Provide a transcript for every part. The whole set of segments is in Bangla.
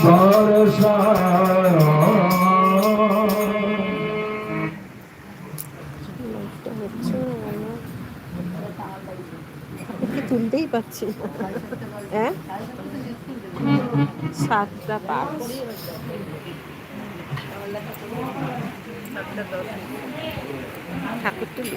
তোমার ভরসা তুলতেই পারছি। হ্যাঁ? সাতটা পাঁচ। ঠাকুর তুলি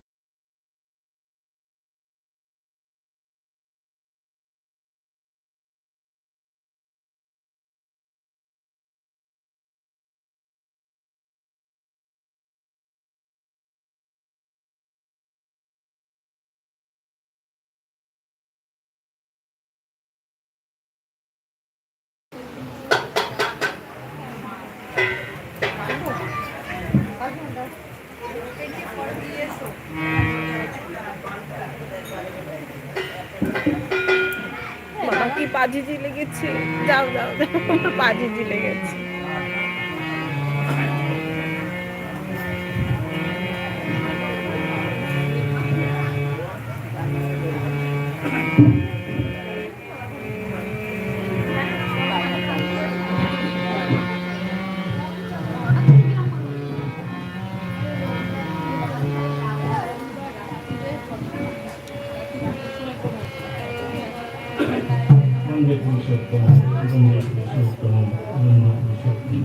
পাজিজি লেগেছে। যাও যাও যাও আমার পাজিজি লেগেছে। পুরুষোত্তম তুমি পুরুষোত্তম তুমি পুরুষোত্তম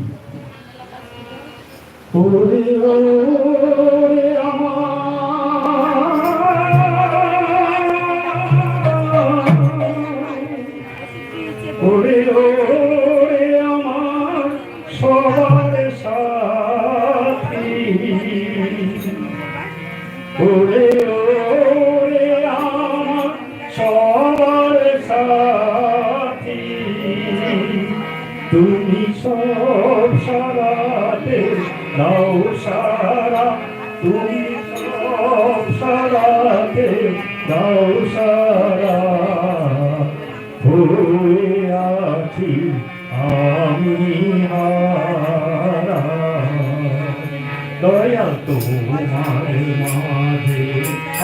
দয়া তোমার মাঝে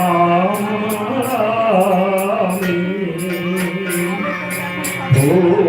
আমার ও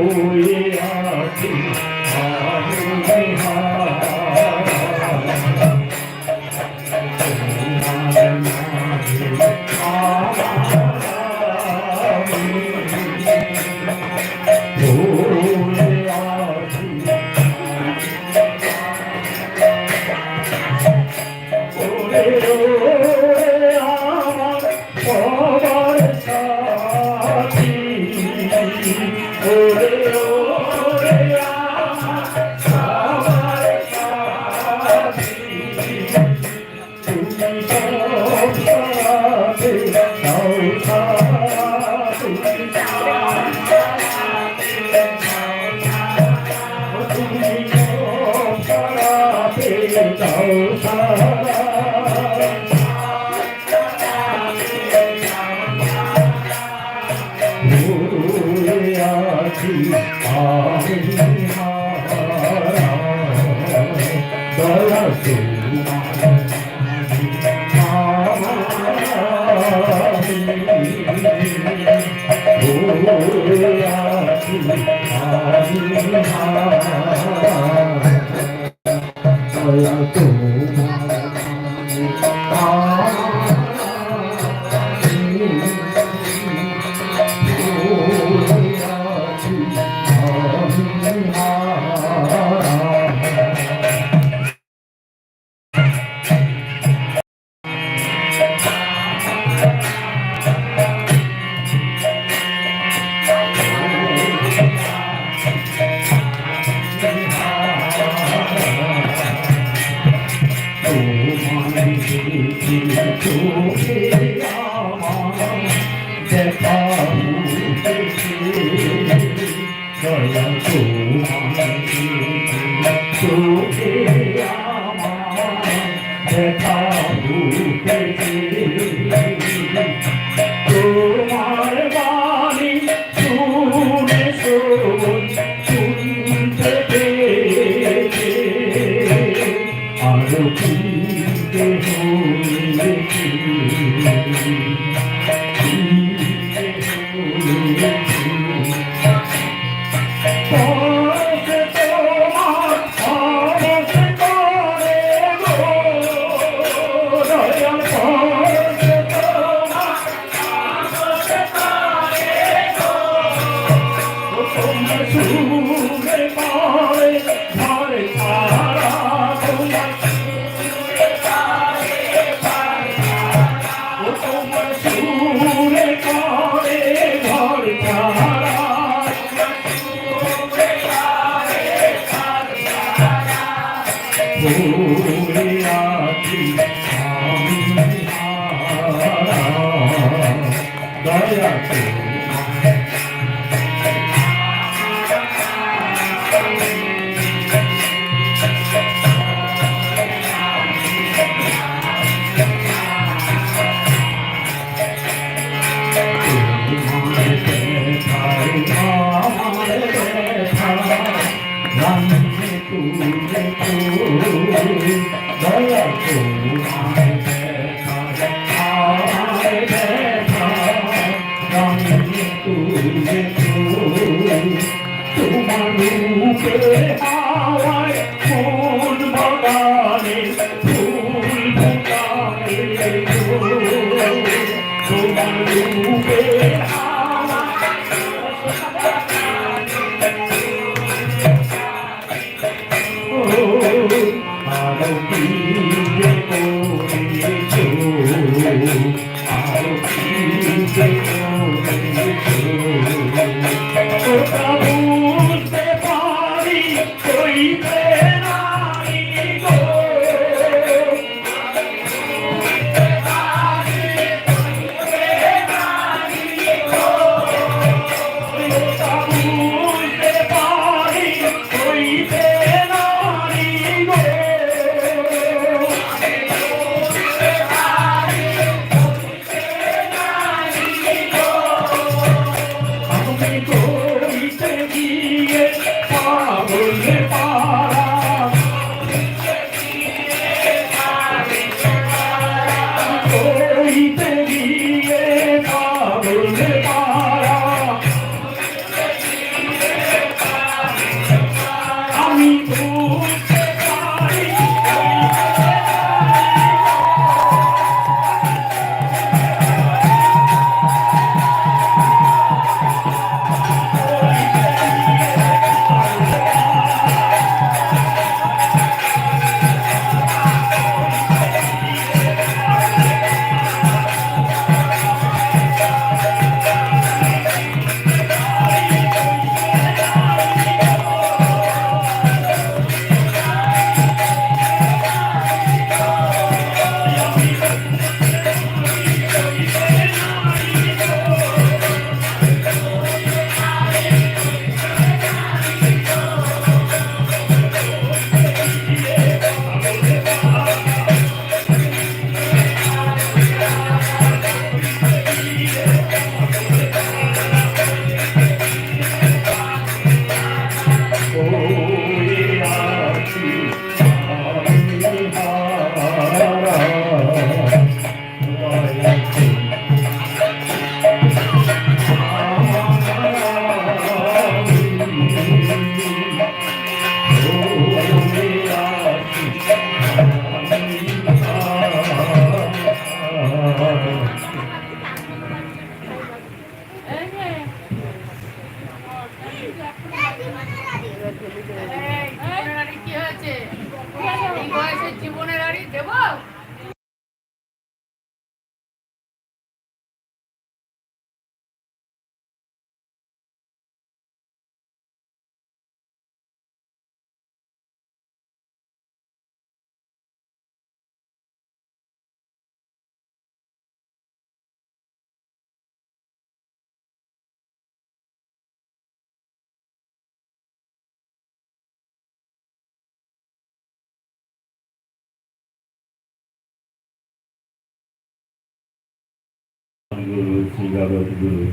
গুরু শ্রী জগৎ গুরু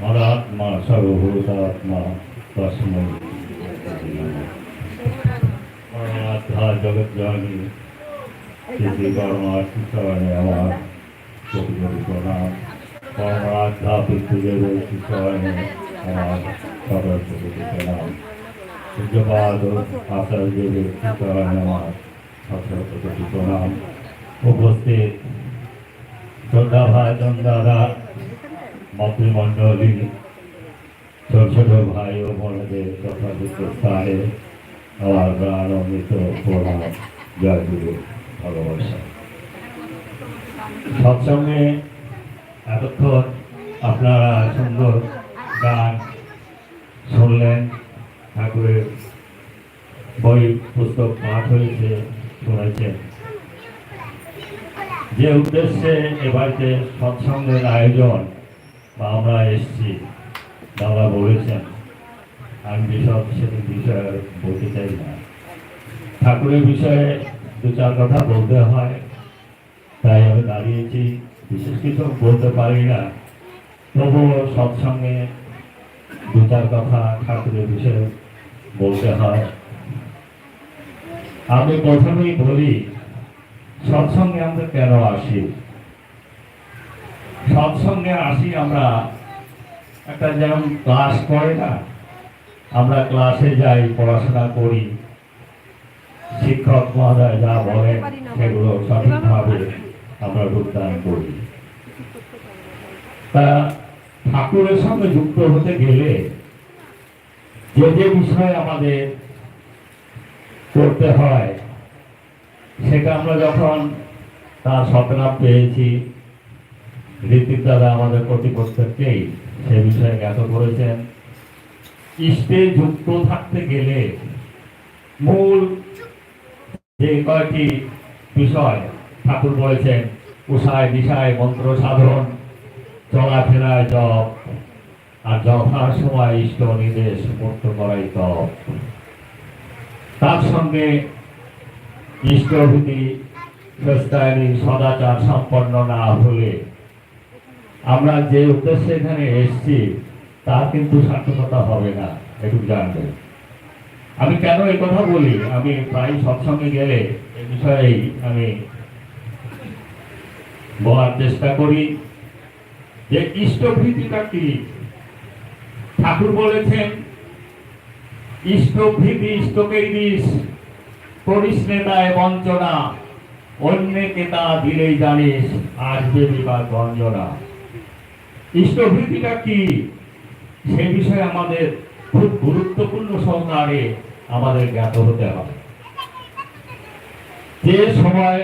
মদাত্মা সর্বভূতাত্মা তস্মৈ পরমাত্মা জগৎ জননী শ্রী পরমাত্ম চরণে আমার কোটি কোটি প্রণাম পরমাত্মা পৃথিবীর চরণে আমার সদর কোটি প্রণাম পূজ্যপাদ আচার্যদেব চরণে আমার সদর কোটি প্রণাম উপস্থিত শ্রদ্ধা ভাই দাদা মাতৃমণ্ডলী, ছোট ছোট ভাই ও বোনদের যথাযথ স্থানে আমার প্রাণ অমৃত প্রণাম জয় ভালোবাসা। সৎসঙ্গে এতক্ষণ আপনারা সুন্দর গান শুনলেন, ঠাকুরের বই পুস্তক পাঠ হয়েছে শুনেছেন যে উদ্দেশ্যে এ বাড়িতে সৎসঙ্গের আয়োজন বা আমরা এসছি, দাদা বলেছেন, আমি বিশদ সেটি বিষয়ে বলতে চাই না। ঠাকুরের বিষয়ে দু চার কথা বলতে হয়, তাই আমি দাঁড়িয়েছি, বিশেষ কিছু বলতে পারি না। তবুও সৎসঙ্গে দু চার কথা ঠাকুরের বিষয়ে বলতে হয়। আমি প্রথমেই বলি সৎসঙ্গে আমরা কেন আসি? সৎসঙ্গে আসি আমরা একটা যেমন ক্লাস করে না, আমরা ক্লাসে যাই, পড়াশোনা করি, শিক্ষক মহোদয় যা বলেন সেগুলো সঠিকভাবে আমরা রূপদান করি। তা ঠাকুরের সঙ্গে যুক্ত হতে গেলে যে যে বিষয় আমাদের করতে হয় সেটা আমরা যখন তার সতনাম পেয়েছি ঋতিক দাদা আমাদের প্রতি সে বিষয়ে জ্ঞাত করেছেন। ইষ্টে যুক্ত থাকতে গেলে মূল যে কয়টি বিষয় ঠাকুর বলেছেন, উষায় দিশায় মন্ত্র, সাধন, চলাফেরায় জপ, আর যথা সময় ইষ্ট নির্দেশ মুক্ত করাই তপ। তার সঙ্গে ইষ্টভীতি খ্রিস্টায়নি সদাচার সম্পন্ন না হলে আমরা যে উদ্দেশ্যে এখানে এসেছি তা কিন্তু সার্থকতা হবে না একটু জানবেন আমি কেন এই কথা বলি? আমি প্রায় সৎসঙ্গে গেলে এ বিষয়েই আমি বলার চেষ্টা করি যে ইষ্টভীতিটা কি? ঠাকুর বলেছেন, ইষ্টভীতি ইষ্টকেই দিস করিস বঞ্চনা। অন্যকে তা দিলেই জানিস আসবে বিবাদ বঞ্চনা ইষ্টভীতিটা কি? সে বিষয়ে আমাদের খুব গুরুত্বপূর্ণ সহকারে আমাদের জ্ঞাত হতে হবে। যে সময়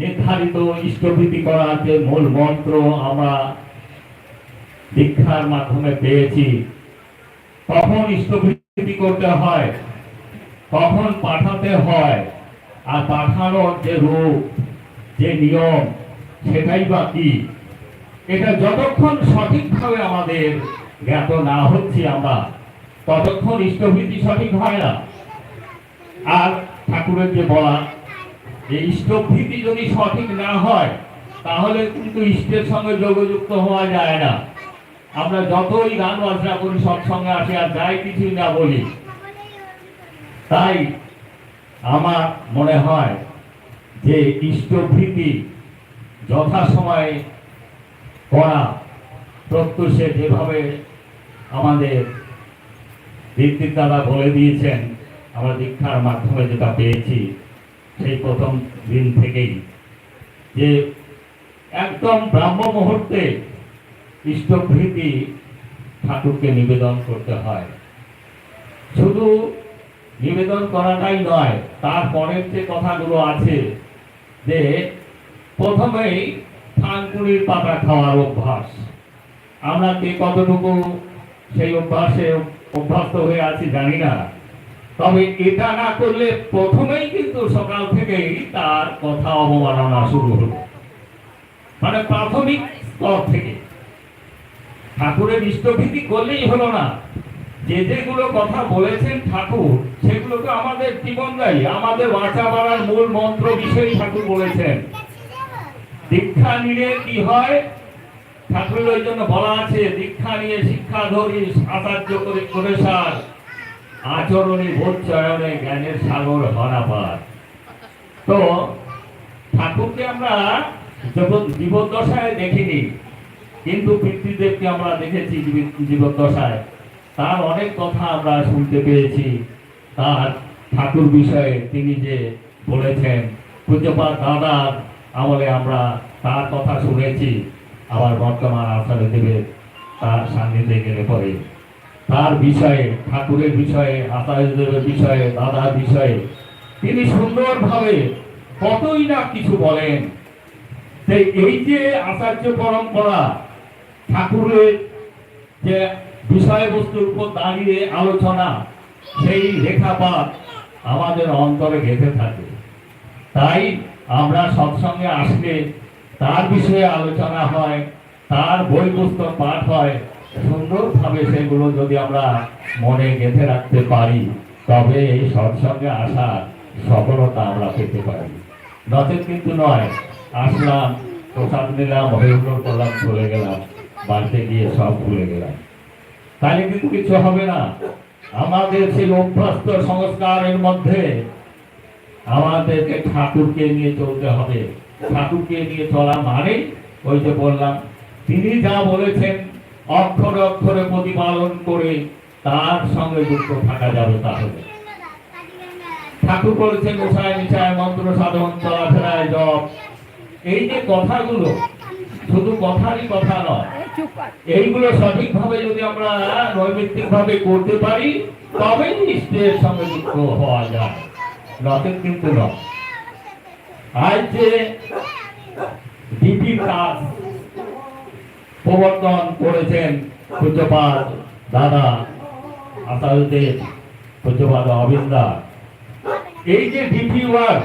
নির্ধারিত ইষ্টভীতি করার যে মূল মন্ত্র আমরা দীক্ষার মাধ্যমে পেয়েছি, তখন ইষ্টভীতি করতে হয়। কখন পাঠাতে হয়। আর পাঠানোর যে রূপ, যে নিয়ম, সেটাই বা কি? এটা যতক্ষণ সঠিকভাবে আমাদের জ্ঞাত না হচ্ছি আমরা, ততক্ষণ ইষ্টভীতি সঠিক হয় না। আর ঠাকুরের যে বলা, যে ইষ্টভীতি যদি সঠিক না হয়, তাহলে কিন্তু ইষ্টের সঙ্গে যোগযুক্ত হওয়া যায় না। আমরা যতই গান বাজনা করি, সৎসঙ্গে আসি, আর যাই কিছুই না বলি তাই আমার মনে হয় যে ইষ্টভীতি যথাসময়ে করা প্রত্যুষে যেভাবে আমাদের দাদা বলে দিয়েছেন, আমরা দীক্ষার মাধ্যমে যেটা পেয়েছি সেই প্রথম দিন থেকেই যে একদম ব্রাহ্ম মুহূর্তে ইষ্টভীতি ঠাকুরকে নিবেদন করতে হয়। শুধু নিবেদন করাটাই নয় তারপরের যে কথাগুলো আছে যে প্রথমেই থানকুনির পাতা খাওয়ার অভ্যাস। আমরা কে কতটুকু সেই অভ্যাসে অভ্যস্ত হয়ে আছি জানি না। তবে এটা না করলে প্রথমেই কিন্তু সকাল থেকেই তার কথা অবমাননা শুরু হলো। মানে প্রাথমিক স্তর থেকে। ঠাকুরের ইষ্টভীতি করলেই হলো না। যে যেগুলো কথা বলেছেন ঠাকুর সেগুলো তো আমাদের জীবন দেয়। আমাদের বাঁচা বাড়ার মূল মন্ত্র বিষয়ই ঠাকুর বলেছেন। দীক্ষা নিলে কি হয়? ঠাকুরের ওই জন্য বলা আছে, দীক্ষা নিয়ে শিক্ষা ধরি সাহায্য করে করে সার আচরণী বোধ চয়নে জ্ঞানের সাগর হরাপার তো, ঠাকুরকে আমরা জীবন- জীবদ্দশায় দেখিনি, কিন্তু পিতৃদেবকে আমরা দেখেছি জীবদ্দশায়। তার অনেক কথা আমরা শুনতে পেয়েছি। তার ঠাকুর বিষয়ে তিনি যে বলেছেন পূজ্যপাত দাদার আমলে আমরা তার কথা শুনেছি। আবার বর্তমান আচার্য দেবের তার সান্নিধ্যে গেলে পরে। তার বিষয়ে, ঠাকুরের বিষয়ে আচার্য দেবের বিষয়ে, দাদার বিষয়ে তিনি সুন্দরভাবে কতই না কিছু বলেন। এই যে আচার্য পরম্পরা, ঠাকুরের যে বিষয়বস্তুর উপর দাঁড়িয়ে আলোচনা, সেই রেখাপাত আমাদের অন্তরে গেঁথে থাকে। তাই আমরা সৎসঙ্গে আসলে তার বিষয়ে আলোচনা হয়, তার বই পুস্তক পাঠ হয়, সুন্দরভাবে সেগুলো যদি আমরা মনে গেঁথে রাখতে পারি, তবে এই সৎসঙ্গে আসার সফলতা আমরা পেতে পারি। নচেত কিন্তু নয়, আসলাম, প্রসাদ নিলাম, হরিহর করলাম চলে গেলাম, বাড়িতে গিয়ে সব ভুলে গেলাম। তাহলে কিন্তু কিছু হবে না। আমাদের সেই অভ্যস্ত সংস্কারের মধ্যে আমাদেরকে ঠাকুরকে নিয়ে চলতে হবে। ঠাকুরকে নিয়ে চলা মানে ওই যে বললাম, তিনি যা বলেছেন অক্ষরে অক্ষরে প্রতিপালন করে তার সঙ্গে যুক্ত থাকা যাবে তাহলে। ঠাকুর বলেছেন উষায় মিশায় মন্ত্র সাধন, চলাফেরায় জপ। এই যে কথাগুলো শুধু কথারই কথা নয়। এইগুলো সঠিকভাবে যদি আমরা নৈমিত্তিক ভাবে করতে পারি তবেই ইষ্টের সঙ্গে যুক্ত হওয়া যায়। নচেত কিন্তু নয়। আজ যে ডিপির কাজ প্রবর্তন করেছেন পূজ্যপাত দাদা আসাদুদ্দিন পূজ্যপাত অবিন্দা এই যে ডিপি ওয়ার্ক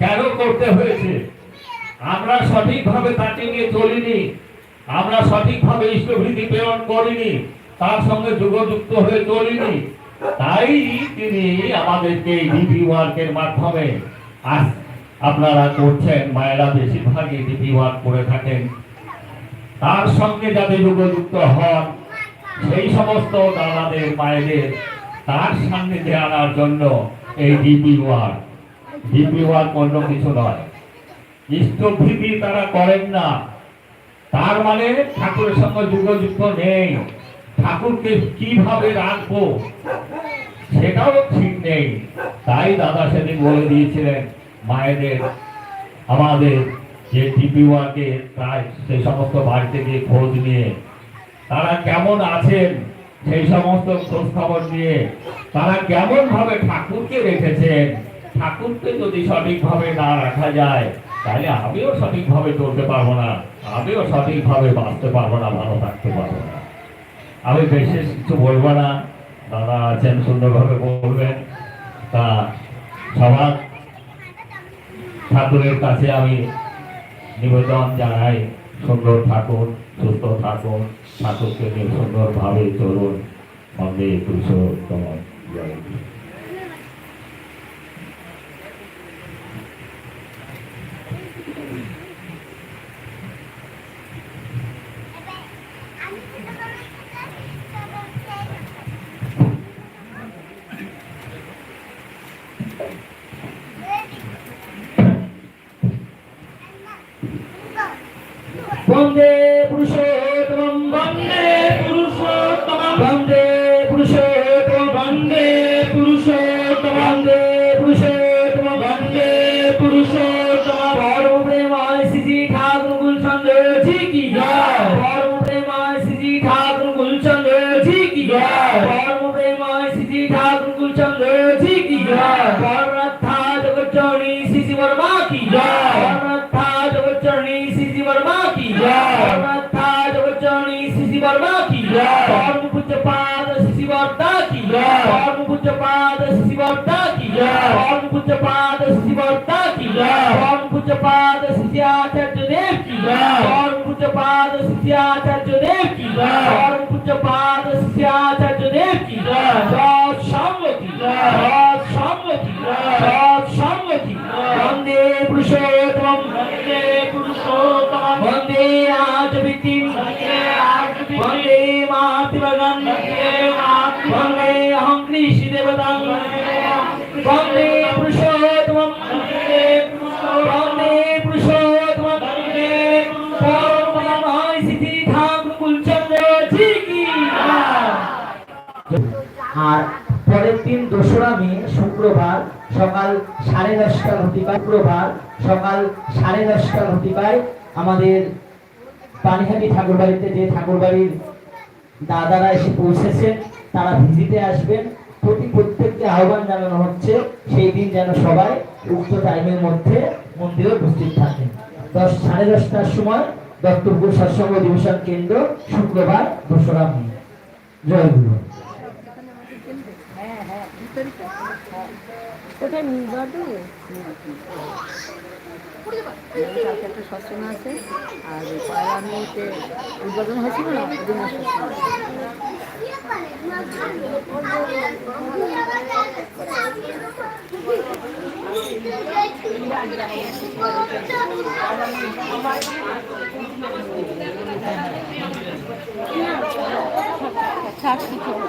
কেন করতে হয়েছে? আমরা সঠিকভাবে তাকে নিয়ে চলিনি। আমরা সঠিকভাবে ইষ্টভৃতি প্রেরণ করিনি। তার সঙ্গে যোগযুক্ত হয়ে চলিনি। তাই তিনি আমাদেরকে এই ডিপি ওয়ার্কের মাধ্যমে আজ আপনারা করছেন, মায়েরা বেশিরভাগই ডিপি ওয়ার্ক করে থাকেন। তার সঙ্গে যাতে যোগযুক্ত হন, সেই সমস্ত দাদাদের মায়েদের তার সান্নিধ্যে আনার জন্য এই ডিপি ওয়ার্ক ডিপি ওয়ার্ক অন্য কিছু নয়। ইষ্টভৃতি তারা করেন না। তার মানে ঠাকুরের সঙ্গে যুগযুক্ত নেই। ঠাকুরকে কীভাবে রাখব সেটাও ঠিক নেই। তাই দাদা সেদিন বলে দিয়েছিলেন, মায়েদের, আমাদের যে টিপি ওয়ার্কে প্রায় সেই সমস্ত বাড়িতে গিয়ে খোঁজ নিয়ে, তারা কেমন আছেন সেই সমস্ত খোঁজ খবর নিয়ে, তারা কেমন ভাবে ঠাকুরকে রেখেছেন? ঠাকুরকে যদি সঠিকভাবে না রাখা যায় তাহলে আমিও সঠিকভাবে চলতে পারব না। আমিও সঠিকভাবে বাঁচতে পারব না, ভালো থাকতে পারব না। আমি বিশেষ কিছু বলব না। দাদা আছেন, সুন্দরভাবে বলবেন। তা সবার ঠাকুরের কাছে আমি নিবেদন জানাই, সুন্দর থাকুন, সুস্থ থাকুন, ঠাকুরকে নিয়ে সুন্দরভাবে চলুন। বন্দে পুরুষোত্তম জয় পরম পূজ্য পাদ শ্রী বর্তা কি জয়? পরম পূজ্য পাদ শ্রী বর্তা কি জয় পরম পূজ্য পাদ শ্রী আচার্য দেব কি জয়? পরম পূজ্য পাদ শ্রী আচার্য দেব কি জয়? পরম পূজ্য পাদ শ্রী আচার্য দেব কি জয় সৎ সঙ্গ কি জয় সৎ সঙ্গ কি জয় সৎ আর পরের দিন দোসরা মে, শুক্রবার, সকাল সাড়ে দশটা ঘটিকায় শুক্রবার, সকাল সাড়ে দশটা ঘটিকায় আমাদের পানিহাটি ঠাকুরবাড়িতে যে ঠাকুরবাড়ির দাদারা এসে পৌঁছেছেন, তারা ভিজিটে আসবেন। প্রতি প্রত্যেককে আহ্বান জানানো হচ্ছে, সেই দিন যেন সবাই উক্ত টাইমের মধ্যে মন্দিরে উপস্থিত থাকেন। দশ, সাড়ে দশটার সময় দত্তপুর সৎসঙ্গ অধিবেশন কেন্দ্র শুক্রবার দোসরা মে। জয় গুরু। আর উদ্বোধন হয়েছিল না Ters tutuyorum.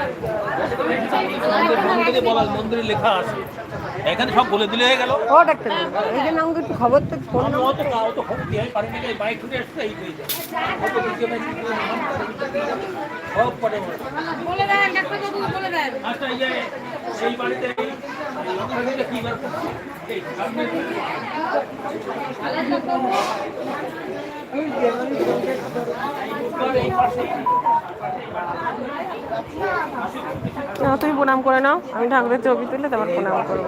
মন্দিরে বলা মন্দিরে লেখা আছে এখানে সব বলে দিলে হয়ে গেল ও ডাক্তার এখানে আমাকে একটু খবর তো ফোন আমি অত অত খবর দিয়ে আমি পারিনি এই বাইক ছুটে এসছে এই নাই, সব পরে পরে। বলে দেন ডাক্তারবাবু বলে দেন আচ্ছা এই যে এই বাড়িতে এই এই লোকটাকে কি বার করছে? এই সামনে এই না তুমি প্রণাম করে নাও। আমি ঠাকুরের ছবি তুলে তারপর প্রণাম করব।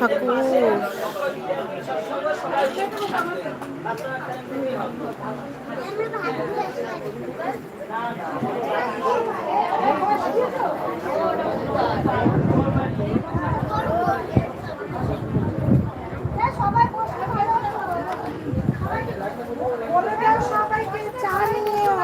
ঠাকুর সবাই বসে ভালো বলে দাও সবাইকে চা নিও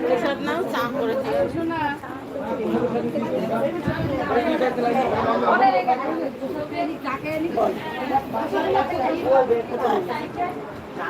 প্রসাদ নাও চা করে দিও শোনা এই জয় তুমি ভালো আছো হ্যাঁ ভালো আছো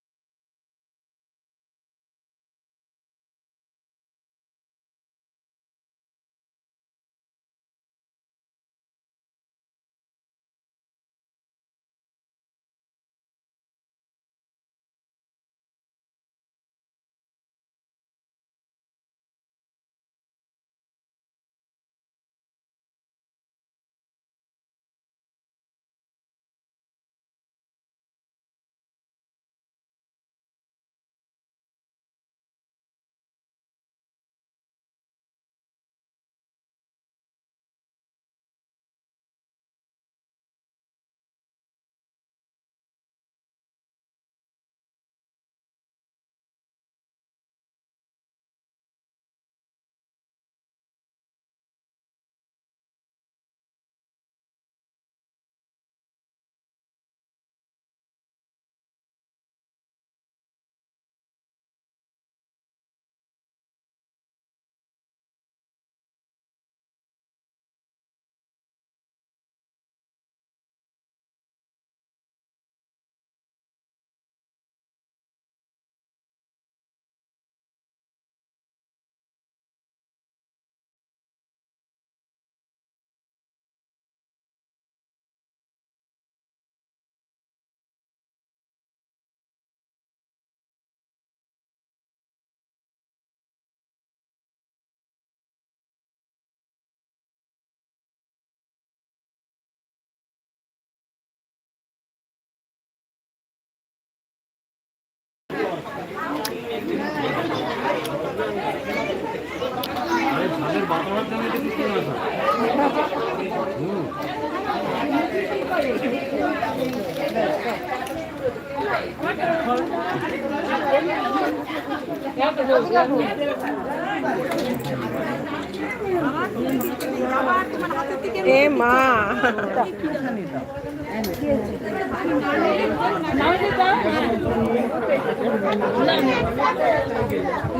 এ মা।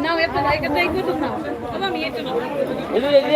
নাও এটা দিদি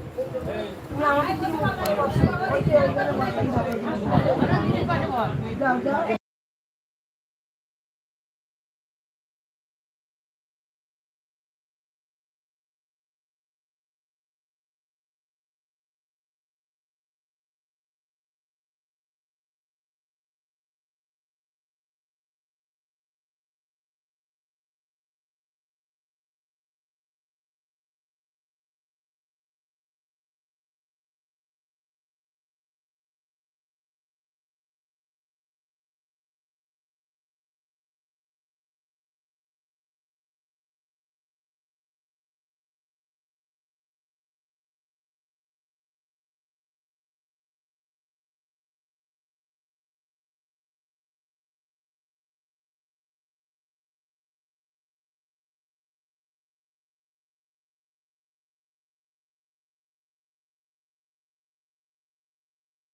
আমাকে